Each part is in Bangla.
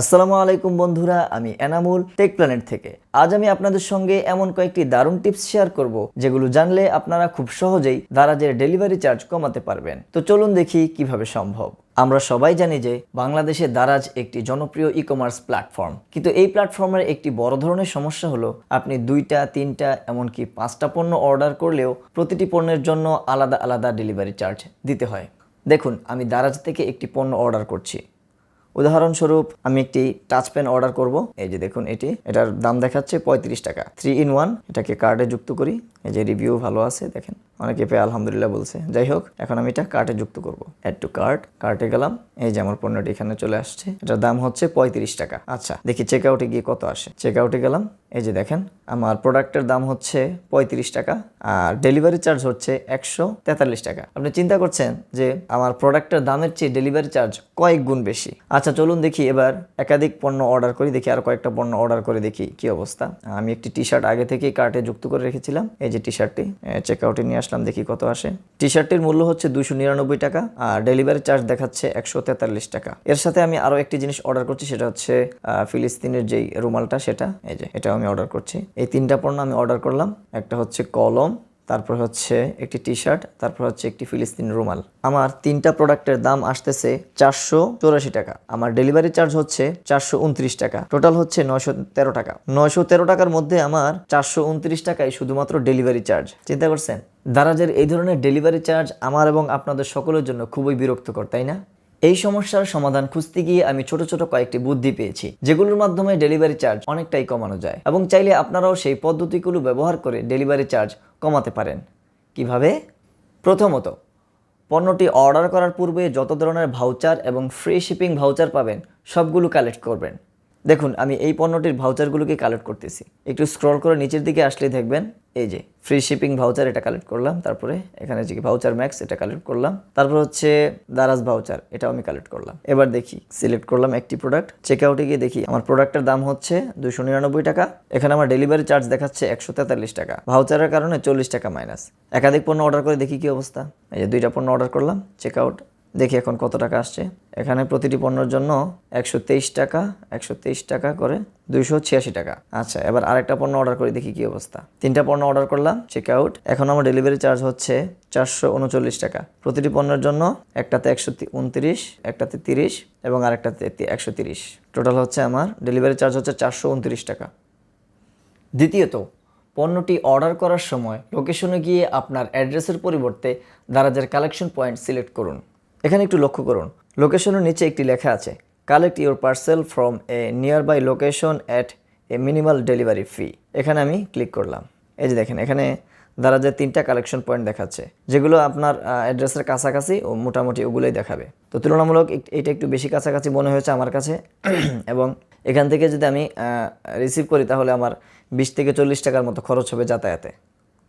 আসসালামু আলাইকুম বন্ধুরা, আমি এনামুল টেক প্ল্যানেট থেকে। আজ আমি আপনাদের সঙ্গে এমন কয়েকটি দারুণ টিপস শেয়ার করব, যেগুলো জানলে আপনারা খুব সহজেই দারাজের ডেলিভারি চার্জ কমাতে পারবেন। তো চলুন দেখি কীভাবে সম্ভব। আমরা সবাই জানি যে বাংলাদেশে দারাজ একটি জনপ্রিয় ই কমার্স প্ল্যাটফর্ম কিন্তু এই প্ল্যাটফর্মের একটি বড় ধরনের সমস্যা হলো, আপনি দুইটা, তিনটা, এমনকি পাঁচটা পণ্য অর্ডার করলেও প্রতিটি পণ্যের জন্য আলাদা আলাদা ডেলিভারি চার্জ দিতে হয়। দেখুন, আমি দারাজ থেকে একটি পণ্য অর্ডার করছি। উদাহরণস্বরূপ, আমি একটি টাচ পেন অর্ডার করব। এই যে দেখুন এটি, এটার দাম দেখাচ্ছে পঁয়ত্রিশ টাকা। থ্রি ইন ওয়ান এটাকে কার্ডে যুক্ত করি। এই যে রিভিউ ভালো আছে, দেখেন। অনেকে পেয়ে আলহামদুলিল্লাহ বলছে। যাই হোক, এখন আমি এটা কার্টে যুক্ত করব। অ্যাড টু কার্ট কার্টে গেলাম। এই যে আমার পণ্যটি এখানে চলে আসছে। এটার দাম হচ্ছে পঁয়ত্রিশ টাকা। আচ্ছা দেখি চেক আউটে গিয়ে কত আসে। চেক আউটে গেলাম। এই যে দেখেন, আমার প্রোডাক্টের দাম হচ্ছে পঁয়ত্রিশ টাকা আর ডেলিভারি চার্জ হচ্ছে একশো তেতাল্লিশ টাকা। আপনি চিন্তা করছেন যে আমার প্রোডাক্টের দামের চেয়ে ডেলিভারি চার্জ কয়েক গুণ বেশি। আচ্ছা চলুন দেখি এবার একাধিক পণ্য অর্ডার করি, দেখি আর কয়েকটা পণ্য অর্ডার করে, দেখি কি অবস্থা। আমি একটি টি শার্ট আগে থেকেই কার্টে যুক্ত করে রেখেছিলাম, এই যে টি শার্টটি চেক আউটে নিয়ে আসলাম, দেখি কত আসে। টি শার্টটির মূল্য হচ্ছে দুশো নিরানব্বই টাকা আর ডেলিভারি চার্জ দেখাচ্ছে একশো তেতাল্লিশ টাকা। এর সাথে আমি আরও একটি জিনিস অর্ডার করছি, সেটা হচ্ছে ফিলিস্তিনের যেই রুমালটা, সেটা, এই যে, এটাও আমি অর্ডার করছি। এই তিনটা পণ্য আমি অর্ডার করলাম। একটা হচ্ছে কলম, তারপর হচ্ছে একটি টি শার্ট তারপর হচ্ছে একটি ফিলিস্তিন রুমাল। আমার তিনটা প্রোডাক্টের দাম আসতেছে চারশো চৌরাশি টাকা। আমার ডেলিভারি চার্জ হচ্ছে চারশো উনত্রিশ টাকা। টোটাল হচ্ছে নয়শো তেরো টাকা। নয়শো তেরো টাকার মধ্যে আমার চারশো উনত্রিশ টাকায় শুধুমাত্র ডেলিভারি চার্জ চিন্তা করছেন? দারাজের এই ধরনের ডেলিভারি চার্জ আমার এবং আপনাদের সকলের জন্য খুবই বিরক্তকর, তাই না? এই সমস্যার সমাধান খুঁজতে গিয়ে আমি ছোট ছোট কয়েকটি বুদ্ধি পেয়েছি, যেগুলোর মাধ্যমে ডেলিভারি চার্জ অনেকটাই কমানো যায় এবং চাইলে আপনারাও সেই পদ্ধতিগুলো ব্যবহার করে ডেলিভারি চার্জ কমাতে পারেন। কীভাবে? প্রথমত, পণ্যটি অর্ডার করার পূর্বে যত ধরনের ভাউচার এবং ফ্রি শিপিং ভাউচার পাবেন, সবগুলো কালেক্ট করবেন। দেখুন, আমি এই পণ্যটির ভাউচারগুলোকে কালেক্ট করতেছি। একটু স্ক্রল করে নিচের দিকে আসলেই দেখবেন এই যে ফ্রি শিপিং ভাউচার এটা কালেক্ট করলাম, তারপরে এখানে যে ভাউচার ম্যাক্স এটা কালেক্ট করলাম, তারপর হচ্ছে দারাজ ভাউচার এটাও আমি কালেক্ট করলাম। এবার দেখি সিলেক্ট করলাম একটি প্রোডাক্ট চেক আউটে গিয়ে দেখি, আমার প্রোডাক্টের দাম হচ্ছে দুশো নিরানব্বই টাকা, এখানে আমার ডেলিভারি চার্জ দেখাচ্ছে একশো তেতাল্লিশ টাকা ভাউচারের কারণে চল্লিশ টাকা মাইনাস একাধিক পণ্য অর্ডার করে দেখি কি অবস্থা, এই যে দুইটা পণ্য অর্ডার করলাম চেক আউট দেখি এখন কত টাকা আসছে। এখানে প্রতিটি পণ্যের জন্য একশো তেইশ টাকা, একশো তেইশ টাকা করে দুইশো ছিয়াশি টাকা। আচ্ছা এবার আরেকটা পণ্য অর্ডার করে, দেখি কি অবস্থা। তিনটা পণ্য অর্ডার করলাম চেক আউট এখন আমার ডেলিভারি চার্জ হচ্ছে চারশো উনচল্লিশ টাকা। প্রতিটি পণ্যের জন্য একটাতে একশো উনত্রিশ, একটাতে তিরিশ এবং আরেকটাতে একশো তিরিশ। টোটাল হচ্ছে আমার ডেলিভারি চার্জ হচ্ছে চারশো উনত্রিশ টাকা। দ্বিতীয়ত, পণ্যটি অর্ডার করার সময় লোকেশনে গিয়ে আপনার অ্যাড্রেসের পরিবর্তে দারাজের কালেকশন পয়েন্ট সিলেক্ট করুন। এখানে একটু লক্ষ্য করুন। লোকেশনের নিচে একটি লেখা আছে। Collect your parcel from a nearby location at a minimal delivery fee এখানে আমি ক্লিক করলাম। এই যে দেখেন, এখানে দ্বারা যে তিনটা কালেকশন পয়েন্ট দেখাচ্ছে, যেগুলো আপনার অ্যাড্রেসের কাছাকাছি ও মোটামুটি ওগুলোই দেখাবে। তো তুলনামূলক এটা একটু বেশি কাছাকাছি মনে হয়েছে আমার কাছে। এবং এখান থেকে যদি আমি রিসিভ করি, তাহলে আমার বিশ থেকে চল্লিশ টাকার মতো খরচ হবে যাতায়াতে।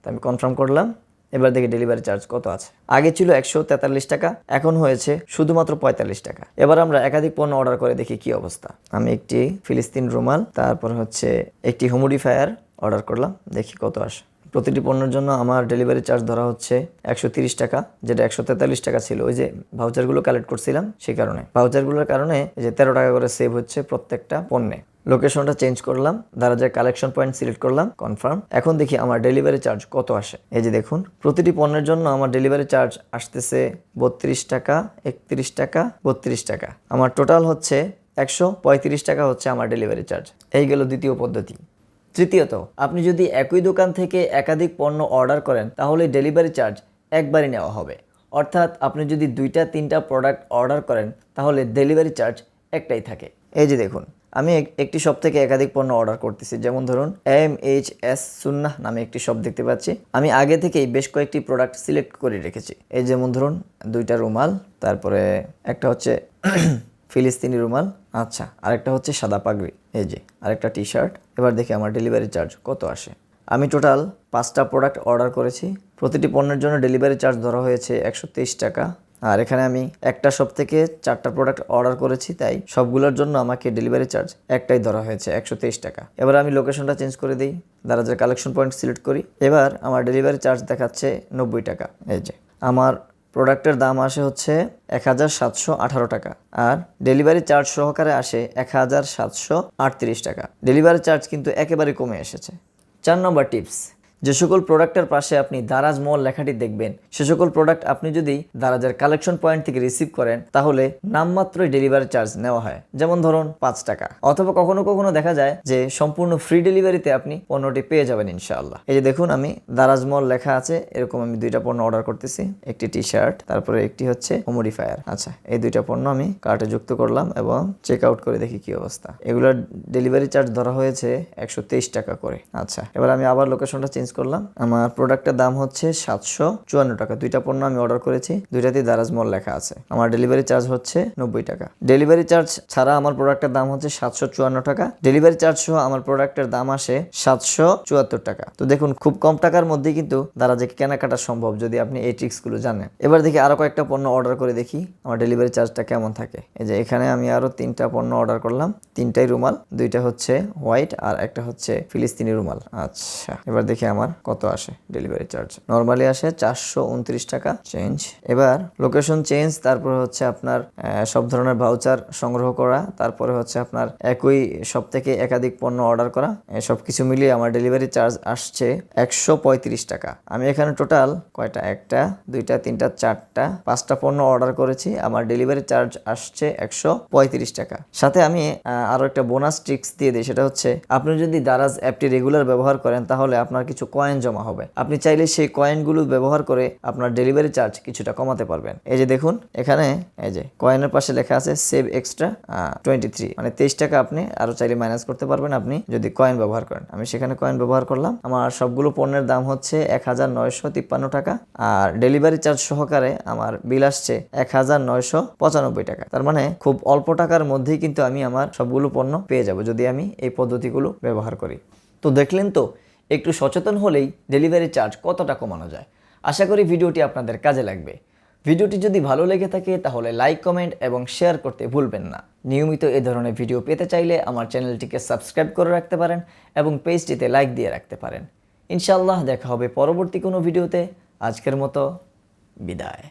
তো আমি কনফার্ম করলাম। এবার দেখি ডেলিভারি চার্জ কত আছে। আগে ছিল একশো তেতাল্লিশ টাকা, এখন হয়েছে শুধুমাত্র পঁয়তাল্লিশ টাকা। এবার আমরা একাধিক পণ্য অর্ডার করে দেখি কি অবস্থা। আমি একটি ফিলিস্তিন রুমাল, তারপর হচ্ছে একটি হোমোডিফায়ার অর্ডার করলাম, দেখি কত আসে। প্রতিটি পণ্যের জন্য আমার ডেলিভারি চার্জ ধরা হচ্ছে একশো তিরিশ টাকা, যেটা একশো তেতাল্লিশ টাকা ছিল। ওই যে ভাউচারগুলো কালেক্ট করছিলাম সেই কারণে। ভাউচারগুলোর কারণে যে তেরো টাকা করে সেভ হচ্ছে প্রত্যেকটা পণ্যে। লোকেশনটা চেঞ্জ করলাম, দারাজের কালেকশন পয়েন্ট সিলেক্ট করলাম কনফার্ম এখন দেখি আমার ডেলিভারি চার্জ কত আসে। এই যে দেখুন, প্রতিটি পণ্যের জন্য আমার ডেলিভারি চার্জ আসতেছে বত্রিশ টাকা, একত্রিশ টাকা, বত্রিশ টাকা। আমার টোটাল হচ্ছে একশো পঁয়ত্রিশ টাকা হচ্ছে আমার ডেলিভারি চার্জ এই গেল দ্বিতীয় পদ্ধতি। তৃতীয়ত, আপনি যদি একই দোকান থেকে একাধিক পণ্য অর্ডার করেন, তাহলে ডেলিভারি চার্জ একবারই নেওয়া হবে। অর্থাৎ আপনি যদি দুইটা, তিনটা প্রোডাক্ট অর্ডার করেন, তাহলে ডেলিভারি চার্জ একটাই থাকে। এই যে দেখুন, আমি এক- একটি শপ থেকে একাধিক পণ্য অর্ডার করতেছি। যেমন ধরুন এম এইচ এস সুন্নাহ নামে একটি শপ দেখতে পাচ্ছি। আমি আগে থেকেই বেশ কয়েকটি প্রোডাক্ট সিলেক্ট করে রেখেছি। এই যেমন ধরুন, দুইটা রুমাল, তারপরে একটা হচ্ছে ফিলিস্তিনি রুমাল। আচ্ছা আরেকটা হচ্ছে সাদা পাগড়ি। এই যে, আরেকটা টি শার্ট এবার দেখি আমার ডেলিভারি চার্জ কত আসে। আমি টোটাল পাঁচটা প্রোডাক্ট অর্ডার করেছি। প্রতিটি পণ্যের জন্য ডেলিভারি চার্জ ধরা হয়েছে একশো তেইশ টাকা। আর এখানে আমি একটা শপ থেকে চারটা প্রোডাক্ট অর্ডার করেছি, তাই সবগুলোর জন্য আমাকে ডেলিভারি চার্জ একটাই ধরা হয়েছে একশো তেইশ টাকা। এবার আমি লোকেশনটা চেঞ্জ করে দিই। দারাজের কালেকশন পয়েন্ট সিলেক্ট করি। এবার আমার ডেলিভারি চার্জ দেখাচ্ছে নব্বই টাকা। এই যে, আমার প্রোডাক্টের দাম আসে হচ্ছে এক হাজার সাতশো আঠারো টাকা আর ডেলিভারি চার্জ সহকারে আসে এক হাজার সাতশো আটত্রিশ টাকা। ডেলিভারি চার্জ কিন্তু একেবারে কমে এসেছে। চার নম্বর টিপস। যে সকল প্রোডাক্টের পাশে আপনি দারাজ মল লেখাটি দেখবেন, সে সকল প্রোডাক্ট আপনি যদি দারাজের কালেকশন পয়েন্ট থেকে রিসিভ করেন, তাহলে নামমাত্রই ডেলিভারি চার্জ নেওয়া হয়। যেমন ধরুন, পাঁচ টাকা। অথবা কখনো কখনো দেখা যায় যে সম্পূর্ণ ফ্রি ডেলিভারিতে আপনি পণ্যটি পেয়ে যাবেন ইনশাআল্লাহ। এই যে দেখুন, আমি দারাজ মল লেখা আছে, এরকম আমি দুইটা পণ্য অর্ডার করতেছি। একটি টি শার্ট তারপরে একটি হচ্ছে হোমোডিফায়ার আচ্ছা এই দুইটা পণ্য আমি কার্টে যুক্ত করলাম এবং চেক আউট করে দেখি কি অবস্থা। এগুলোর ডেলিভারি চার্জ ধরা হয়েছে একশো তেইশ টাকা করে। আচ্ছা এবার আমি আবার লোকেশনটা চেঞ্জ করলাম। আমার প্রোডাক্টের দাম হচ্ছে সাতশো চুয়ান্ন টাকা। দুইটা পণ্য আমি অর্ডার করেছি, দুইটাতেই দারাজ মল লেখা আছে। আমার ডেলিভারি চার্জ হচ্ছে নব্বই টাকা। ডেলিভারি চার্জ ছাড়া আমার প্রোডাক্টের দাম হচ্ছে সাতশো চুয়ান্ন টাকা। ডেলিভারি চার্জ সহ আমার প্রোডাক্টের দাম আসে সাতশো চুয়াত্তর টাকা। তো দেখুন, খুব কম টাকার মধ্যেই কিন্তু দারাজে কেনাকাটা সম্ভব যদি আপনি এই ট্রিক্সগুলো জানেন। এবার দেখি আরও কয়েকটা পণ্য অর্ডার করে দেখি, আমার ডেলিভারি চার্জটা কেমন থাকে। এই যে এখানে আমি আরও তিনটা পণ্য অর্ডার করলাম, তিনটাই রুমাল, দুইটা হচ্ছে হোয়াইট আর একটা হচ্ছে ফিলিস্তিনি রুমাল। আচ্ছা এবার দেখি আমার কত আসে ডেলিভারি চার্জ? নর্মালি আসে চারশো উনত্রিশ টাকা চেঞ্জ। এবার লোকেশন চেঞ্জ তারপরে হচ্ছে আপনার সব ধরনের ভাউচার সংগ্রহ করা তারপরে হচ্ছে আপনার একই সব থেকে একাধিক পণ্য অর্ডার করা সব কিছু মিলিয়ে আমার ডেলিভারি চার্জ আসছে একশো পঁয়ত্রিশ টাকা। আমি এখানে টোটাল কয়টা? একটা দুইটা তিনটা চারটা পাঁচটা পণ্য অর্ডার করেছি আমার ডেলিভারি চার্জ আসছে একশো পঁয়ত্রিশ টাকা। সাথে আমি আহ, আরও একটা বোনাস ট্রিক্স দিয়ে দিই সেটা হচ্ছে আপনি যদি দারাজ অ্যাপটি রেগুলার ব্যবহার করেন তাহলে আপনার কিছু কয়েন জমা হবে। আপনি চাইলে সেই কয়েনগুলো ব্যবহার করে আপনার ডেলিভারি চার্জ কিছুটা কমাতে পারবেন। এই যে দেখুন, এখানে এই যে কয়েনের পাশে লেখা আছে সেভ এক্সট্রা টোয়েন্টি থ্রি মানে তেইশ টাকা আপনি আরও চাইলে মাইনাস করতে পারবেন আপনি যদি কয়েন ব্যবহার করেন। আমি সেখানে কয়েন ব্যবহার করলাম। আমার সবগুলো পণ্যের দাম হচ্ছে এক হাজার নয়শো তিপ্পান্ন টাকা। আর ডেলিভারি চার্জ সহকারে আমার বিল আসছে এক হাজার নয়শো পঁচানব্বই টাকা। তার মানে খুব অল্প টাকার মধ্যেই কিন্তু আমি আমার সবগুলো পণ্য পেয়ে যাব যদি আমি এই পদ্ধতিগুলো ব্যবহার করি। তো দেখলেন তো একটু সচেতন হলেই ডেলিভারি চার্জ কতটা কমানো যায়। আশা করি ভিডিওটি আপনাদের কাজে লাগবে। ভিডিওটি যদি ভালো লেগে থাকে, তাহলে লাইক কমেন্ট এবং শেয়ার করতে ভুলবেন না। নিয়মিত এ ধরনের ভিডিও পেতে চাইলে আমার চ্যানেলটিকে সাবস্ক্রাইব করে রাখতে পারেন এবং পেজটিতে লাইক দিয়ে রাখতে পারেন। ইনশাআল্লাহ দেখা হবে পরবর্তী কোনো ভিডিওতে আজকের মতো বিদায়।